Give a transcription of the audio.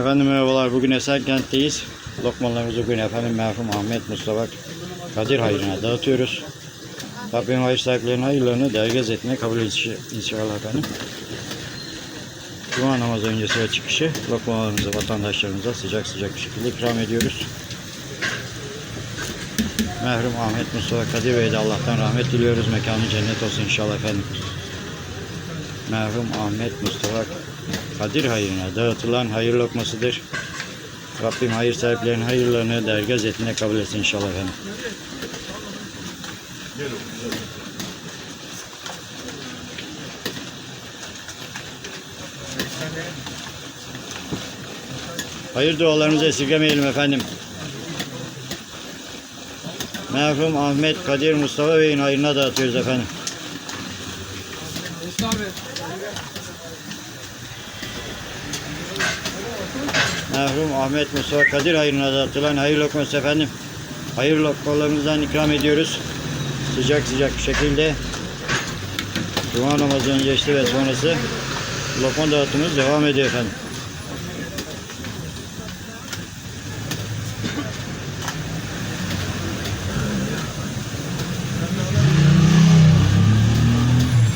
Efendim merhabalar. Bugün Esenkent'teyiz. Lokmalarımızı bugün efendim merhum Ahmet Mustafa Kadir hayrına dağıtıyoruz. Rabbim hayır sahiplerinin hayırlarını dergez etmeye kabul etsin inşallah efendim. Cuma namazı öncesi ve çıkışı lokmalarımızı vatandaşlarımıza sıcak sıcak bir şekilde ikram ediyoruz. Merhum Ahmet Mustafa Kadir Bey'e de Allah'tan rahmet diliyoruz. Mekanı cennet olsun inşallah efendim. Merhum Ahmet Mustafa Kadir hayrına dağıtılan hayır lokmasıdır. Rabbim hayır sahiplerinin hayırlarını dergaz etine kabul etsin inşallah efendim. Hayır dualarınızı esirgemeyelim efendim. Merhum Ahmet Kadir Mustafa Bey'in hayrına dağıtıyoruz efendim. Merhum Ahmet Mustafa Kadir hayrına dağıtılan hayır lokması efendim. Hayır lokmalarımızdan ikram ediyoruz. Sıcak sıcak bir şekilde. Cuma namazı öncesi ve sonrası lokma dağıtımımız devam ediyor efendim.